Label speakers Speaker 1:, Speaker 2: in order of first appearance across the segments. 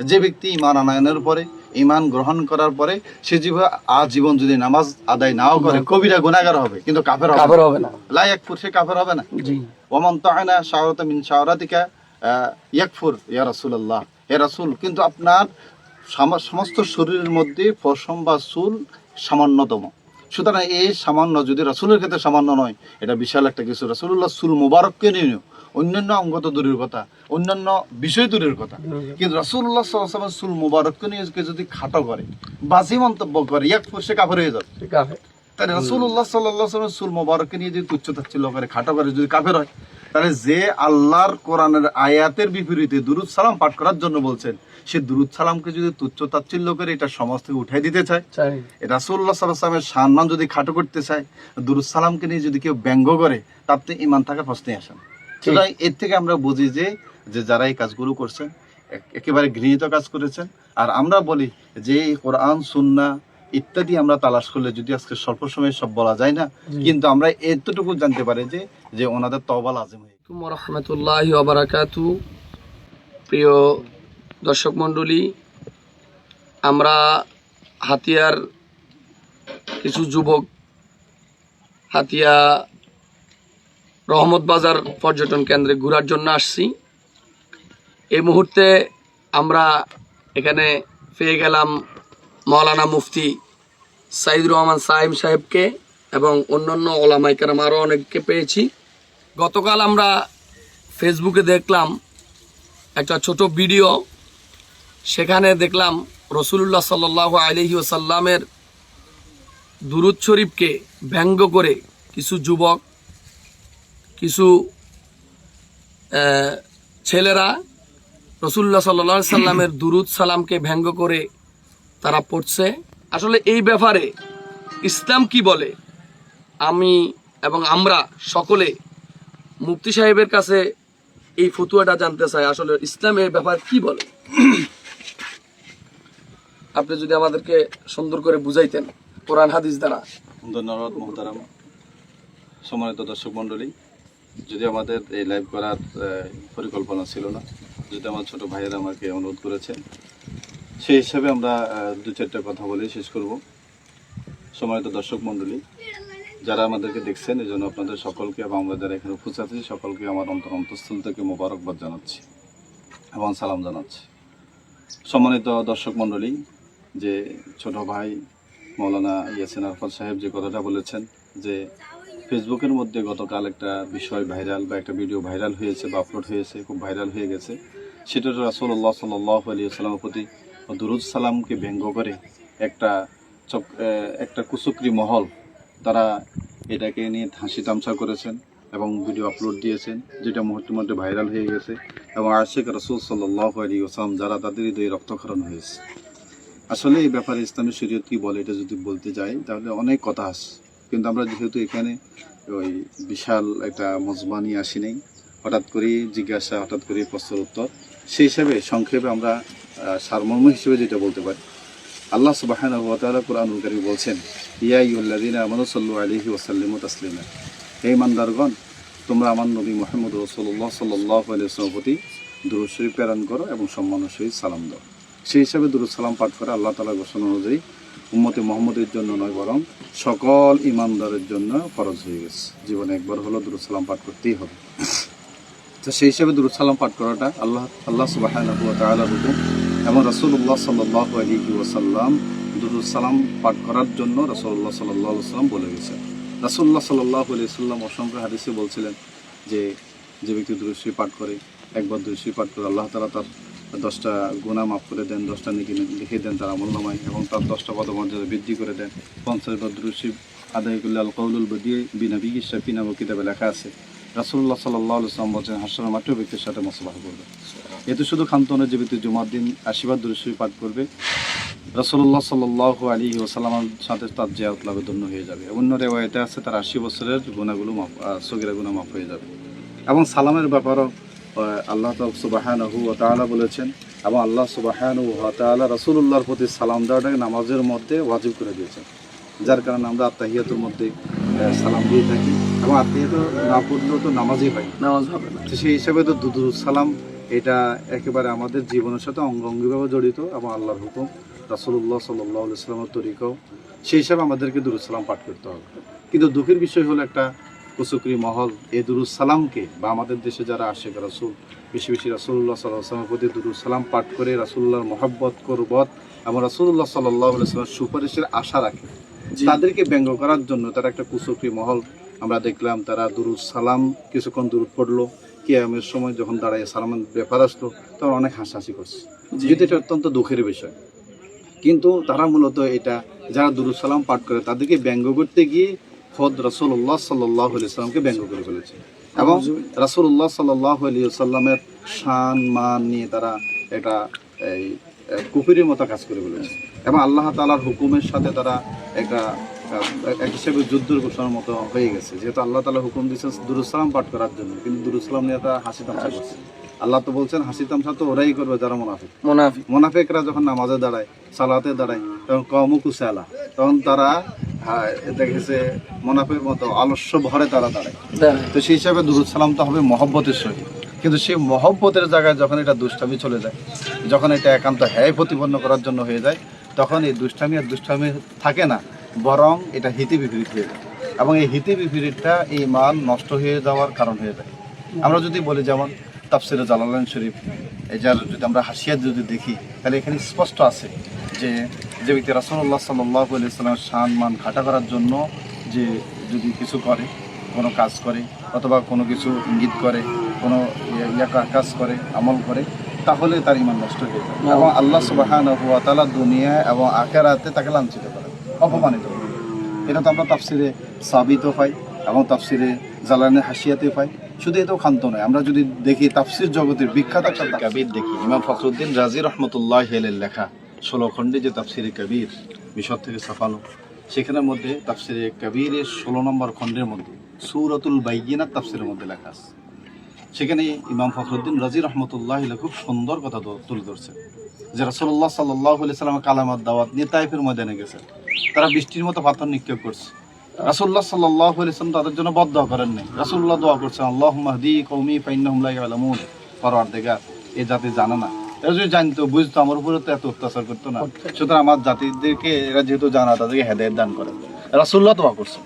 Speaker 1: যে ব্যক্তি ইমান আনায়নের পরে ইমান গ্রহণ করার পরে সে জীব আজীবন যদি নামাজ আদায় নাও করে কবিরা গুণাগার হবে কিন্তু কাফের হবে
Speaker 2: কাফের হবে না।
Speaker 1: লাইয়াকফুর সে কাফের হবে না।
Speaker 2: জি।
Speaker 1: ওমান তাআনা শাওরাতা মিন শাওরাতিকা আহ, ইয়াকফুর ইয়া রাসূলুল্লাহ। হে রাসূল কিন্তু আপনার সমস্ত শরীরের মধ্যে পশম বা চুল সামান্যতম। সুতরাং এই সামান্য যদি রাসুলের ক্ষেত্রে সামান্য নয় এটা বিশাল একটা কিছু। রাসূলুল্লাহ চুল মুবারককে নিয়ে অন্যান্য অঙ্গ তো দূরের কথা। অন্যান্য বিষয় দূরের কথা। কিন্তু সাল্লাল্লাহু আলাইহি ওয়াসাল্লাম মুবারককে নিয়ে যদি খাটো করে বাজে মন্তব্য করে ইয়াকফুর সে কাফের হয়ে যাবে। তাহলে রাসূলুল্লাহ সাল্লাল্লাহু আলাইহি ওয়াসাল্লাম চুল মুবারককে নিয়ে যদি তুচ্ছ তাচ্ছিল্য করে খাটো করে যদি কাফের হয় তাহলে যে আল্লাহর কোরআনের আয়াতের বিপরীতে দুরুদ সালাম পাঠ করার জন্য বলছেন সে দুরুদ সালামকে যদি তুচ্ছ তাচ্ছিল্য করে এটা সমাজ থেকে উঠাই দিতে চায়। সাল্লাল্লাহু আলাইহি ওয়াসাল্লামের সম্মান যদি খাটো করতে চায় দুরুদ সালামকে নিয়ে যদি কেউ ব্যঙ্গ করে তাতে ইমান থাকার প্রশ্নে আসেন সুতরাং এর থেকে আমরা বুঝি যে যে যারা এই কাজগুলো করছেন একেবারে গৃহীত কাজ করেছেন। আর আমরা বলি যে এই কোরআন সুন্না ইত্যাদি আমরা তালাশ করলে যদি আজকে স্বল্প সময়ে সব বলা যায় না কিন্তু আমরা এতটুকু জানতে পারি যে যে ওনাদের তবাল হয়ে
Speaker 2: আলাইকুম রহমতুল্লাহ ওবরাকাতু প্রিয় দর্শক মণ্ডলী আমরা হাতিয়ার কিছু যুবক হাতিয়া রহমত বাজার পর্যটন কেন্দ্রে ঘোরার জন্য আসছি। এই মুহূর্তে আমরা এখানে পেয়ে গেলাম মৌলানা মুফতি সাইদুর রহমান সাহেব সাহেবকে এবং অন্যান্য ওলামাইকারাম আরও অনেককে পেয়েছি। গতকাল আমরা ফেসবুকে দেখলাম একটা ছোট ভিডিও। সেখানে দেখলাম রসুল্লাহ সাল আলহি ওসাল্লামের দুরুদ শরীফকে ব্যঙ্গ করে কিছু যুবক, কিছু ছেলেরা রসুল্লাহ সাল্লা সাল্লামের দুরুদ সালামকে ব্যঙ্গ করে তারা পড়ছে। আসলে এই ব্যাপারে ইসলাম কি বলে? আমি এবং আমরা সকলে মুফতি সাহেবের কাছে এই ফতুয়াটা জানতে চাই। আসলে ইসলাম এর ব্যাপার কি বলে? আপনি যদি আমাদেরকে সুন্দর করে বুঝাইতেন কোরআন, হাদিস দ্বারা।
Speaker 1: ধন্যবাদ মোহতারাম। সম্মানিত দর্শক মণ্ডলী, যদি আমাদের এই লাইভ করার পরিকল্পনা ছিল না যদি আমার ছোট ভাইয়েরা আমাকে অনুরোধ করেছে সেই হিসাবে আমরা দু চারটা কথা বলে শেষ করব। সম্মানিত দর্শক মণ্ডলী, যারা আমাদেরকে দেখছেন এই জন্য আপনাদের সকলকে এবং আমরা যারা এখানে উপস্থিত আছি, সকলকে আমার অন্তর অন্তঃস্থল থেকে মোবারকবাদ জানাচ্ছি এবং সালাম জানাচ্ছি। সম্মানিত দর্শক মণ্ডলী, যে ছোট ভাই মৌলানা ইয়াসিন আরফাত সাহেব যে কথাটা বলেছেন, যে ফেসবুকের মধ্যে গতকাল একটা বিষয় ভাইরাল বা একটা ভিডিও ভাইরাল হয়েছে বা আপলোড হয়েছে, খুব ভাইরাল হয়ে গেছে। সেটা রাসুল্লাহ সাল্লাহ আলী সাল্লামের প্রতি দুরুদ সালামকে ব্যঙ্গ করে একটা চক একটা কুচক্রি মহল তারা এটাকে নিয়ে হাসি তামসা করেছেন এবং ভিডিও আপলোড দিয়েছেন, যেটা মুহূর্তে মধ্যে ভাইরাল হয়ে গেছে এবং আশেখ রসুল সাল্লাহ আলী ওসালাম যারা তাদের হৃদয়ে রক্তক্ষরণ হয়েছে। আসলে এই ব্যাপারে ইসলামী শরীয়ত কি বলে এটা যদি বলতে যাই, তাহলে অনেক কথা আছে। কিন্তু আমরা যেহেতু এখানে ওই বিশাল একটা মজমা নিয়ে আসি নাই, হঠাৎ করে জিজ্ঞাসা, হঠাৎ করে প্রশ্নের উত্তর। সেই হিসাবে সংক্ষেপে আমরা সারমর্ম হিসেবে যেটা বলতে পারি। আল্লাহ সুবাহানাহু ওয়া তাআলা কুরআনুল কারীম বলছেন, ইয়া আইয়ুহাল্লাযীনা আমানু সাল্লু আলাইহি ওয়া সাল্লিমু তাসলিমা। হে ইমানদারগণ, তোমরা আমার নবী মুহাম্মদ রাসূলুল্লাহ সাল্লাল্লাহু আলাইহি ওয়াসাল্লামের প্রতি দুরূদ শরীফ প্রেরণ করো এবং সম্মানের সহিত সালাম দাও। সেই হিসাবে দুরুদ সালাম পাঠ করে আল্লাহ তালা ঘোষণা অনুযায়ী, উম্মতে মোহাম্মদের জন্য নয়, বরং সকল ইমানদারের জন্য ফরজ হয়ে গেছে। জীবনে একবার হলো দুরুদ সালাম পাঠ করতেই হবে। তো সেই হিসাবে দুরুদ সালাম পাঠ করাটা আল্লাহ আল্লাহ তাআলার হুকুম এবং রসুল্লাহ সাল্লাহ আলাইহি ওয়াসাল্লাম দুরুদ সালাম পাঠ করার জন্য রাসূলুল্লাহ সাল্লাল্লাহু আলাইহি ওয়াসাল্লাম বলে গেছেন। রাসূলুল্লাহ সাল্লাল্লাহু আলাইহি ওয়াসাল্লাম অসংখ্য হাদিসে বলছিলেন যে যে ব্যক্তি দুরুদ শরীফ পাঠ করে, একবার দুরুদ শরীফ পাঠ করে আল্লাহ তাআলা তার দশটা গুণা মাফ করে দেন, দশটা নেকি লিখে দেন তার আমল নামায় এবং তার দশটা পদমর্যাদা বৃদ্ধি করে দেন। পঞ্চাশ বার দুরুদ শরীফ আদায় করলে আল কৌলুল বদিয়ে বিনাবি শাফি নামক কিতাবে লেখা আছে। রাসুল্লাহ সাল্লাহ আলসালাম বলছেন হাসনের মাত্র ব্যক্তির সাথে মশলাহ করবে। এতে শুধু খান্তনের যে ব্যক্তি জুমার দিন আশীর্বাদ দুরুশ্বরী পাঠ করবে রাসুল্লাহ সাল্লাহ আলী ওসালামের সাথে তার জিয়ারত লাভে ধন্য হয়ে যাবে। অন্য রেওয়ায়তে আছে, তার আশি বছরের গুণাগুলো মাফ সগিরা গুণা মাফ হয়ে যাবে। এবং সালামের ব্যাপারও আল্লাহ সুবাহানহু ও তাআলা বলেছেন, এবং আল্লাহ সুবাহানু ও তাআলা রাসূলুল্লাহর প্রতি সালাম দেওয়াটাকে নামাজের মধ্যে ওয়াজিব করে দিয়েছেন। যার কারণে আমরা আত্মাহিয়াতের মধ্যে সালাম দিয়ে থাকি। এবং আত্মাহিয়াত না পড়লেও তো নামাজই হয়।
Speaker 2: নামাজ হবে না।
Speaker 1: তো সেই হিসাবে তো দুদুর সালাম এটা একেবারে আমাদের জীবনের সাথে অঙ্গাঙ্গিভাবে জড়িত এবং আল্লাহর হুকুম রাসুল্লাহ সাল্লাহ ইসলামের তরিকাও সেই হিসাবে আমাদেরকে দুরুসালাম পাঠ করতে হবে। কিন্তু দুঃখের বিষয় হলো একটা কুসুকরি মহল এই দুরুসালামকে বা আমাদের দেশে যারা আসে রাসুল বেশি বেশি রাসুল্লাহ সাল্লাহামের প্রতি দুরুসালাম পাঠ করে রাসুল্লাহর মহব্বত করবত এবং রাসুল্লাহ সাল্লাহ ইসলামের সুপারিশের আশা রাখে। তাদেরকে ব্যঙ্গ করার জন্য তারা একটা কুসুকরি মহল আমরা দেখলাম তারা দুরুদ সালাম কিছুক্ষণ দূর পড়ল। কিয়ামের সময় যখন দাঁড়ায় সালামের ব্যাপার আসলো তখন অনেক হাসাহাসি করছে। যেহেতু এটা অত্যন্ত দুঃখের বিষয়। কিন্তু তারা মূলত এটা যারা দুরুদ সালাম পাঠ করে তাদেরকে ব্যঙ্গ করতে গিয়ে খোদ রাসুল্লাহ সাল্লাহ সাল্লামকে ব্যঙ্গ করে ফেলেছে। এবং রাসুল্লাহ সাল্লাহ সাল্লামের শান মান নিয়ে তারা এটা এই আহ, কুফুরির মতো কাজ করে ফেলেছে। এবং আল্লাহ তালার হুকুমের সাথে তারা একটা হিসেবে যুদ্ধের ঘোষণার মতো হয়ে গেছে। যেহেতু আল্লাহ তালা হুকুম দিয়েছেন দুরুসালাম পাঠ করার জন্য কিন্তু দুরুসালাম নিয়ে তারা হাসি তামসা করছে। আল্লাহ তো বলছেন হাসি তামসা তো ওরাই করবে যারা মোনাফিক।
Speaker 2: মুনাফিক।
Speaker 1: মোনাফেকরা যখন নামাজে দাঁড়ায় সালাতে দাঁড়ায় তখন কমুকুসালা তখন তারা হ্যাঁ, দেখেছে মোনাফের মতো আলস্য ভরে তারা দাঁড়ায়।
Speaker 2: দাঁড়ায়।
Speaker 1: তো সেই হিসাবে দুরুদ সালাম তো হবে মহব্বতের সহিত। কিন্তু সেই মহব্বতের জায়গায় যখন এটা দুষ্টামি চলে যায় যখন এটা একান্ত হ্যায় প্রতিপন্ন করার জন্য হয়ে যায় তখন এই দুষ্টামি আর দুষ্টামি থাকে না। বরং এটা হিতে বিপরীত হয়ে যায়। এবং এই হিতে বিপরীতটা এই মান নষ্ট হয়ে যাওয়ার কারণ হয়ে যায় আমরা যদি বলি যেমন তাফসিরে জালালান শরীফ যার যদি আমরা হাসিয়াত যদি দেখি, তাহলে এখানে স্পষ্ট আছে যে যে ব্যক্তি রাসুল্লাহ সাল্লাহ সাল্লামের শান মান ঘাটা করার জন্য যে যদি কিছু করে, কোনো কাজ করে অথবা কোনো কিছু ইঙ্গিত করে, কোনো ইয়া- ইয়া, কাজ করে, আমল করে, তাহলে তার ইমান নষ্ট হয়ে যায়। এবং আল্লাহ সুবাহান হুয়া দুনিয়া এবং আখেরাতে তাকে লাঞ্ছিত করে। অপমানিত। এটা তো আমরা তাফসিরে সাবিতও পাই এবং তাফসিরে জালানে হাসিয়াতে পাই। শুধু এটাও ক্ষান্ত নয় আমরা যদি দেখি তাফসির জগতের বিখ্যাত একটা কাবির দেখি ইমাম ফখরুদ্দিন রাজি রহমতুল্লাহ হেলের লেখা ষোলো খণ্ডে যে তাফসিরে কবির মিশর থেকে সাফালো সেখানের মধ্যে তাফসিরে কবিরের ষোলো নম্বর খণ্ডের মধ্যে সুরতুল বাইগিনার তাফসিরের মধ্যে লেখা আছে। সেখানে ইমাম ফখরুদ্দিন রাজি রহমতুল্লাহ খুব সুন্দর কথা তুলে ধরছে। যে রসল্লাহ সাল্লাহ কালামার দাওয়াত নিয়ে তাইফের ময়দানে গেছে। তারা বৃষ্টির মতো পাথর নিক্ষেপ করছে। রাসুল্লাহ সাল্লাহ তাদের জন্য বদ করেন রাসুল্লাহ দোয়া করছেন আল্লাহ মাহদি কৌমি ফাইন্নাহুল্লাহ আলমুন দেখা এ জাতি জানে না। এরা যদি জানতো, বুঝতো, আমার উপরে তো এত অত্যাচার করতো না। সুতরাং আমার জাতিদেরকে এরা যেহেতু জানা তাদেরকে হেদায়ত দান করে। রাসুল্লাহ দোয়া করছেন।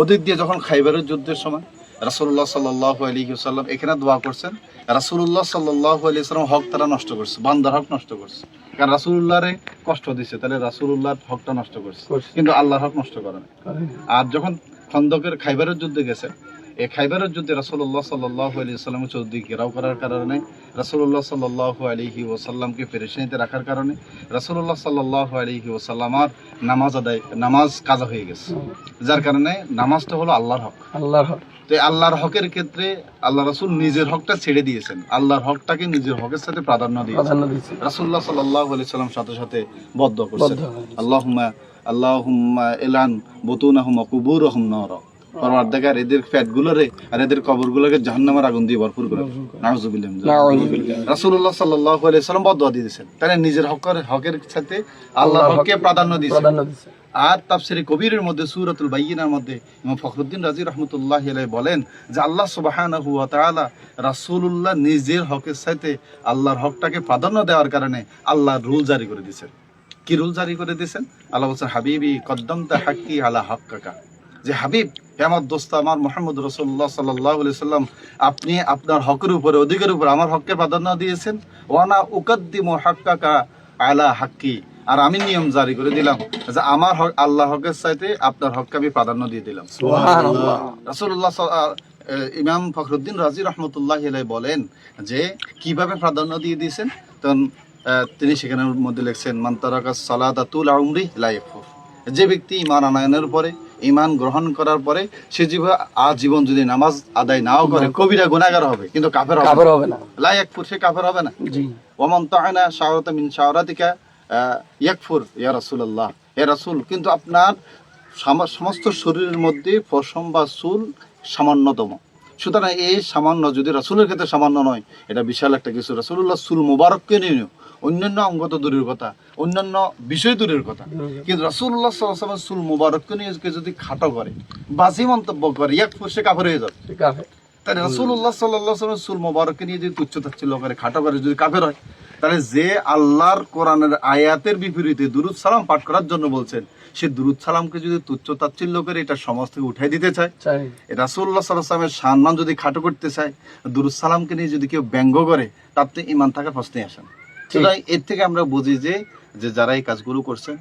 Speaker 1: ওদিক দিয়ে যখন খাইবারের যুদ্ধের সময় রাসুল্লাহ সাল্লাহ আলী সাল্লাম এখানে দোয়া করছেন রাসুল্লাহ সাল্লাহ আলী সাল্লাম হক তারা নষ্ট করছে বান্দার হক নষ্ট করছে। কারণ রাসুল্লাহরে কষ্ট দিচ্ছে তাহলে রাসুল্লাহর হকটা নষ্ট করছে।
Speaker 2: করছে।
Speaker 1: কিন্তু আল্লাহর হক নষ্ট করে আর যখন খন্দকের খাইবারের যুদ্ধে গেছে এই খাইবারের যুদ্ধে রাসুল্লাহ সাল্লাহ আলী সাল্লামের চৌদিকে ঘেরাও করার কারণে রাসুল্লাহ সাল্লাহ আলিহি ওসাল্লামকে পেরেশানিতে রাখার কারণে রাসুল্লাহ সাল্লাহ আলিহি ওসাল্লামার নামাজ আদায় নামাজ কাজা হয়ে গেছে। যার কারণে নামাজটা হলো আল্লাহর হক।
Speaker 2: আল্লাহর হক।
Speaker 1: তো আল্লাহর হকের ক্ষেত্রে আল্লাহ রাসুল নিজের হকটা ছেড়ে দিয়েছেন। আল্লাহর হকটাকে নিজের হকের সাথে প্রাধান্য দিয়েছেন। রাসুল্লাহ সাল্লাহ আলি সাল্লাম সাথে সাথে বদ্ধ করছেন।
Speaker 2: বদ্ধ হয়ে গেছে।
Speaker 1: আল্লাহুম্মা আল্লাহুম্মা এলান বুতুনাহুম্মা কুবুরহুম নর। দেখার এদের ফ্যাট গুলোরে আর এদের কবর গুলোকে জাহান্নামের আগুন দিয়ে ভরপুর করে। নাউজুবিল্লাহ।
Speaker 2: নাউজুবিল্লাহ।
Speaker 1: রাসূলুল্লাহ সাল্লাল্লাহু আলাইহি সাল্লাম বদ দিয়েছেন। তাহলে নিজের হকের হকের সাথে হককে প্রাধান্য দিয়েছেন। আর তাফসিরে কবিরের মধ্যে সূরাতুল বাইয়িনার মধ্যে ইমাম ফখরুদ্দিন রাজি রহমতুল্লাহ আলাইহি বলেন যে আল্লাহ সুবহানাহু ওয়া তাআলা রাসূলুল্লাহ নিজের হকের সাথে আল্লাহর হকটাকে প্রাধান্য দেওয়ার কারণে আল্লাহ রুল জারি করে দিয়েছেন। কি রুল জারি করে দিয়েছেন? আল্লাহ বলছেন হাবিবি কদ্দমতা হাক্কি আলা হাক্কাকা। যে হাবিব হে আমার দোস্ত আমার মোহাম্মদ রসুল্লাহ সাল্লাহ সাল্লাম আপনি আপনার হকের উপরে অধিকের উপরে আমার হককে প্রাধান্য দিয়েছেন। ওয়ানা উকদ্দিম হাক্কাকা আলা হাক্কি। আর আমি নিয়ম জারি করে দিলাম যে আমার হক আল্লাহ হকের চাইতে আপনার হককে আমি প্রাধান্য দিয়ে দিলাম। আহ, ইমাম ফখরুদ্দিন রাজি রহমতুল্লাহ বলেন যে কীভাবে প্রাধান্য দিয়ে দিয়েছেন? তখন তিনি সেখানের মধ্যে লিখছেন মান তারাকা সালাতা তুল উমরি লা ইয়াকফুর। যে ব্যক্তি ইমান আনায়নের পরে ইমান গ্রহণ করার পরে সে জীব আজীবন যদি নামাজ আদায় নাও করে কবিরা গুনাহগার হবে কিন্তু কাফের না।
Speaker 2: হবে না।
Speaker 1: লা ইয়াকফুর সে কাফের হবে না।
Speaker 2: জি।
Speaker 1: ওমান তাআনা শাওরাতা মিন শাওরাতিকা আহ, ইয়াকফুর ইয়া রাসূলুল্লাহ। হে রাসূল কিন্তু আপনার সাম- সমস্ত শরীরের মধ্যে পশম বা চুল সামান্যতম। সুতরাং এই সামান্য যদি রাসুলের ক্ষেত্রে সামান্য নয় এটা বিশাল একটা কিছু। রাসূলুল্লাহ চুল মোবারককে নিয়ে অন্যান্য অঙ্গ তো দূরের কথা অন্যান্য বিষয় দূরের কথা। কিন্তু আলাইহি ওয়াসাল্লাম চুল মোবারককে নিয়ে যদি খাটো করে বাজি মন্তব্য করে ইয়াকফুর সে কাফের হয়ে যাবে। তাই রাসূলুল্লাহ সাল্লাল্লাহু আলাইহি চুল মোবারককে নিয়ে যদি তুচ্ছ তাচ্ছিল্য করে খাটো করে যদি কাফের হয় তাহলে যে আল্লাহর কোরআনের আয়াতের বিপরীতে দুরুদ সালাম পাঠ করার জন্য বলছেন সে দুরুদ সালামকে যদি তুচ্ছ তাচ্ছিল্য করে এটা সমাজ থেকে উঠাই দিতে চায়।
Speaker 2: চাই
Speaker 1: রাসুল্লাহ সাল্লামের সম্মান যদি খাটো করতে চায় দুরুদ সালামকে নিয়ে যদি কেউ ব্যঙ্গ করে তাতে ইমান থাকার প্রশ্নই আসে না। সুতরাং এর থেকে আমরা বুঝি যে যে যারা এই কাজগুলো করছেন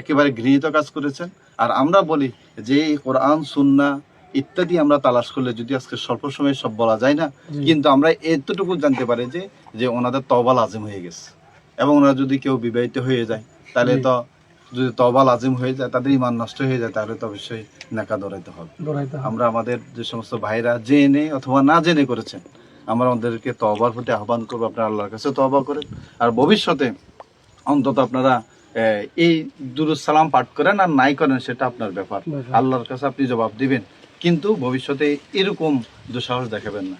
Speaker 1: একেবারে গৃহীত কাজ করেছেন। আর আমরা বলি যে এই কোরআন সুন্না ইত্যাদি আমরা তালাশ করলে যদি আজকে স্বল্প সময়ে সব বলা যায় না কিন্তু আমরা এতটুকু জানতে পারি যে যে ওনাদের তবা লাজিম হয়ে গেছে। এবং ওনারা যদি কেউ বিবাহিত হয়ে যায় তাহলে তো যদি তবা লাজিম হয়ে যায় তাদের ইমান নষ্ট হয়ে যায় তাহলে তো অবশ্যই নাকা দৌড়াইতে হবে। আমরা আমাদের যে সমস্ত ভাইরা জেনে অথবা না জেনে করেছেন আমরা আমাদেরকে তহবার প্রতি আহ্বান করব আপনারা আল্লাহর কাছে তবা করেন। আর ভবিষ্যতে অন্তত আপনারা এই দুরুদ সালাম পাঠ করেন আর নাই করেন সেটা আপনার
Speaker 2: ব্যাপার।
Speaker 1: আল্লাহর কাছে আপনি জবাব দিবেন। কিন্তু ভবিষ্যতে এরকম দুঃসাহস দেখাবেন না।